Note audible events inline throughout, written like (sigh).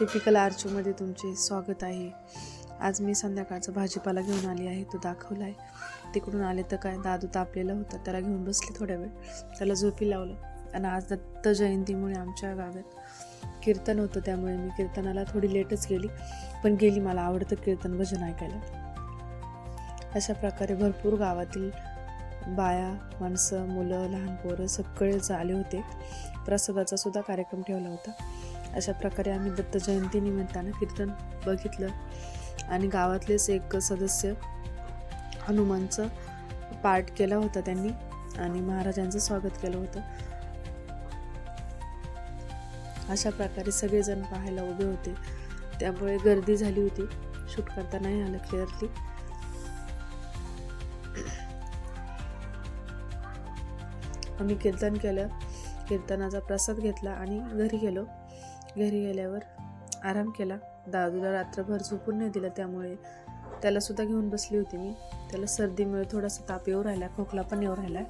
Typical आर्चूमध्ये तुमचे स्वागत आहे. आज मी संध्याकाळचा भाजीपाला घेऊन आली आहे. तो दाखवला आहे तिकडून आले तर काय? दादू तापलेला होता. त्याला घेऊन बसले थोड्या वेळ. त्याला झोपी लावलं. आणि आज दत्त जयंतीमुळे आमच्या गावात कीर्तन होतं. त्यामुळे मी कीर्तनाला थोडी लेटच गेली. पण गेली. मला आवडतं कीर्तन भजन ऐकायला. अशा प्रकारे भरपूर गावातील बाया माणसं मुलं लहान पोरं सगळेच आले होते. प्रसादाचा सुद्धा कार्यक्रम ठेवला होता. अशा प्रकारे आम्ही दत्त जयंती निमित्तानं कीर्तन बघितलं. आणि गावातलेच एक सदस्य हनुमानचं पाठ केला होता त्यांनी आणि महाराजांचं स्वागत केलं होतं. अशा प्रकारे सगळेजण पाहायला उभे होते. त्यामुळे गर्दी झाली होती. शूट करता नाही आलं क्लिअरली आम्ही कीर्तन केलं. कीर्तनाचा प्रसाद घेतला आणि घरी गेलो. घरी गेल्यावर आराम केला. दादूला रात्रभर झोपून नाही दिलं त्यामुळे. त्याला सुद्धा घेऊन बसली होती मी. त्याला सर्दीमुळे थोडासा ताप येऊ राहिला खोकला पण येऊ राहिला.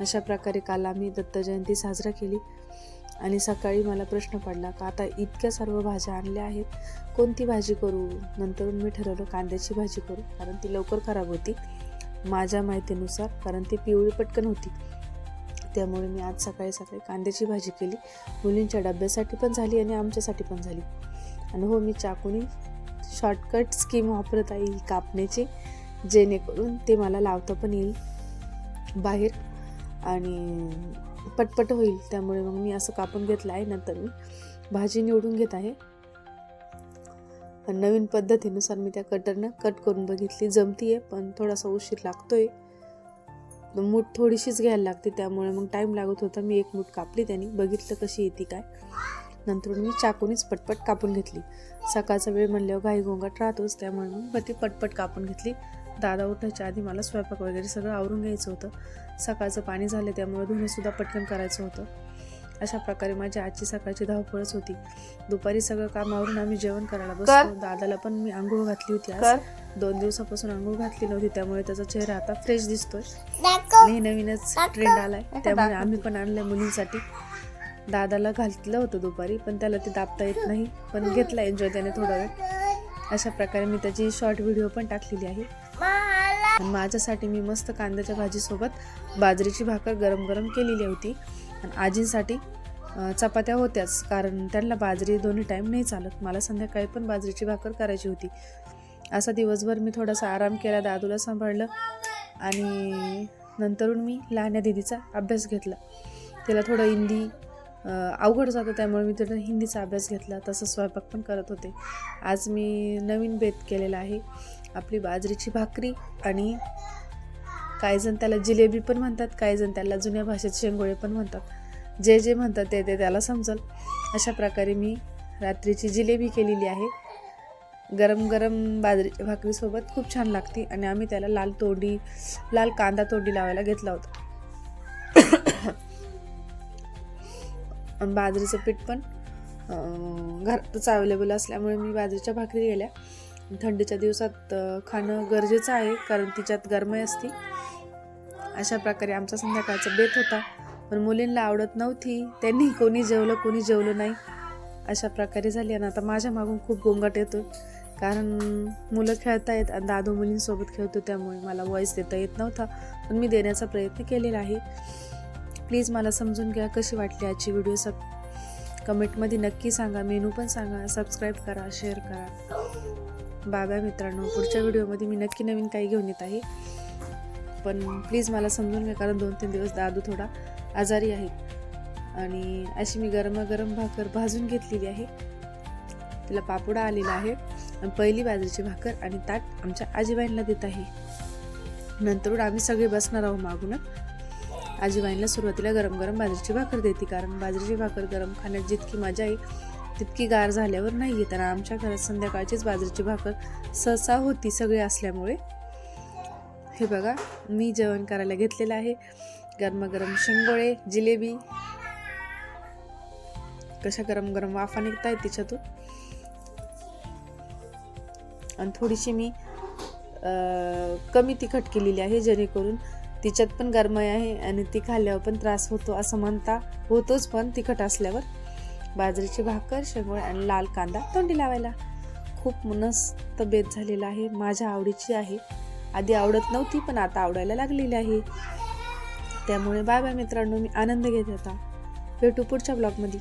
अशा प्रकारे काल आम्ही दत्त जयंती साजरा केली आणि सकाळी मला प्रश्न पडला का आता इतक्या सर्व भाज्या आणल्या आहेत? कोणती भाजी करू? नंतर मी ठरवलं कांद्याची भाजी करू. कारण ती लवकर खराब होती माझ्या माहितीनुसार कारण ती पिवळी पटकन होती. त्यामुळे मी आज सकाळी सकाळी कांद्याची भाजी केली. मुलींच्या डब्यासाठी पण झाली आणि आमच्यासाठी पण झाली. आणि हो मी चाकूनी शॉर्टकट स्कीम वापरत आहे ही कापण्याची जेणेकरून ते मला लावता पण येईल बाहेर आणि पटपट होईल. त्यामुळे मग मी असं कापून घेतलं आहे नंतर मी भाजी निवडून घेत आहे. पण नवीन पद्धतीनुसार मी त्या कटरनं कट करून बघितली. जमती आहे पण थोडासा उशीर लागतोय. मूठ थोडीशीच घ्यायला लागते त्यामुळे मग टाईम लागत होता. मी एक मूठ कापली त्यांनी. बघितलं कशी येते काय. नंतर मी चाकूनीच पटपट कापून घेतली. सकाळचा वेळ म्हणल्यावर घाई गोंगाट राहतोच त्यामुळे मग ती पटपट कापून घेतली. दादा उठायच्या आधी मला स्वयंपाक वगैरे सगळं आवरून घ्यायचं होतं. सकाळचं पाणी झालं त्यामुळे धुणंसुद्धा पटकन करायचं होतं. अशा प्रकारे माझी आजची सकाळची धावपळच होती. दुपारी सगळं काम आवरून आम्ही जेवण करायला बसलो. दादाला पण मी आंघोळ घातली होती आज. दोन दिवसापासून आंघोळ घातली नव्हती त्यामुळे त्याचा चेहरा आता फ्रेश दिसतोय. आणि नवीनच ट्रेंड आलाय. त्यामुळे आम्ही पण आणलंय मुलींसाठी. दादाला घातलं होतं दुपारी पण त्याला ते दाबता येत नाही पण घेतला एन्जॉय त्याने थोडा वेळ. अशा प्रकारे मी त्याची शॉर्ट व्हिडिओ पण टाकलेली आहे. आणि माझ्यासाठी मी मस्त कांद्याच्या भाजीसोबत बाजरीची भाकर गरम गरम केलेली होती. आणि आजींसाठी चपात्या होत्याच कारण त्यांना बाजरी दोन्ही टाईम नाही चालत. मला संध्याकाळी पण बाजरीची भाकर करायची होती. असा दिवसभर मी थोडासा आराम केला दादूला सांभाळलं आणि नंतरून मी लहान्या दिदीचा अभ्यास घेतला. तिला थोडं हिंदी अवघड जातं त्यामुळे मी तिथं हिंदीचा अभ्यास घेतला. तसं स्वयंपाक पण करत होते. आज मी नवीन बेत केलेला आहे. आपली बाजरीची भाकरी आणि काही जण त्याला जिलेबी पण म्हणतात काही जण त्याला जुन्या भाषेत शेंगोळे पण म्हणतात. जे जे म्हणतात ते ते त्याला समजल. अशा प्रकारे मी रात्रीची जिलेबी केलेली आहे. गरम गरम बाजरीच्या भाकरीसोबत खूप छान लागते आणि आम्ही त्याला लाल तोडी लाल कांदा तोडी लावायला घेतला होता. (coughs) बाजरीचं पीठ पण घरातच अवेलेबल असल्यामुळे मी बाजरीच्या भाकरी गेल्या थंडीच्या दिवसात खाणं गरजेचं आहे कारण तिच्यात गरमाई असते. अशा प्रकारे आमचा संध्याकाळचा बेत होता. पण मुलींना आवडत नव्हती. त्यांनी कोणी जेवलं कोणी जेवलं नाही. अशा प्रकारे झाली आणि आता माझ्या मागून खूप गोंगाट येतो कारण मुलं खेळतायत आणि दादू मुलींसोबत खेळतो त्यामुळे मला वॉईस देता येत नव्हता. पण मी देण्याचा प्रयत्न केलेला आहे. प्लीज मला समजून घ्या कशी वाटली आजची व्हिडिओ सब कमेंटमध्ये नक्की सांगा मेनू पण सांगा. सबस्क्राईब करा शेअर करा. बाबा मित्रांनो पुढच्या व्हिडिओमध्ये मी नक्की नवीन काही घेऊन येत आहे. पण प्लीज मला समजून घ्या कारण दोन तीन दिवस दादू थोडा आजारी आहे. आणि अशी मी गरमागरम भाकर भाजून घेतलेली आहे. तिला पापुडा आलेला आहे. आणि पहिली बाजरीची भाकर आणि ताट आमच्या आजीबाईंना देत आहे. नंतर आम्ही सगळे बसणार आहोत मागूनच आजीबाईंना सुरुवातीला गरम गरम बाजरीची भाकर देते. कारण बाजरीची भाकर गरम खाण्यात जितकी मजा आहे तितकी गार झाल्यावर नाही येत आणि आमच्या घरात संध्याकाळचीच बाजरीची भाकर सहसा होती सगळे असल्यामुळे. हे बघा मी जेवण करायला घेतलेलं आहे. गरमागरम शिंगोळे जिलेबी कशा गरम गरम वाफा निघत आहेत तिच्यातून. आणि थोडीशी मी कमी तिखट केलेली आहे जेणेकरून तिच्यात पण गरमाई आहे आणि ती खाल्ल्यावर पण त्रास होतो असं म्हणता होतोच पण तिखट असल्यावर. बाजरीची भाकर शेंगोळ आणि लाल कांदा तोंडी लावायला. खूप मनस्त बेत झालेला आहे माझ्या आवडीची आहे. आधी आवडत नव्हती पण आता आवडायला लागलेली आहे. त्यामुळे बाय बाय मित्रांनो मी आनंद घेत होता. भेटू पुढच्या ब्लॉगमध्ये.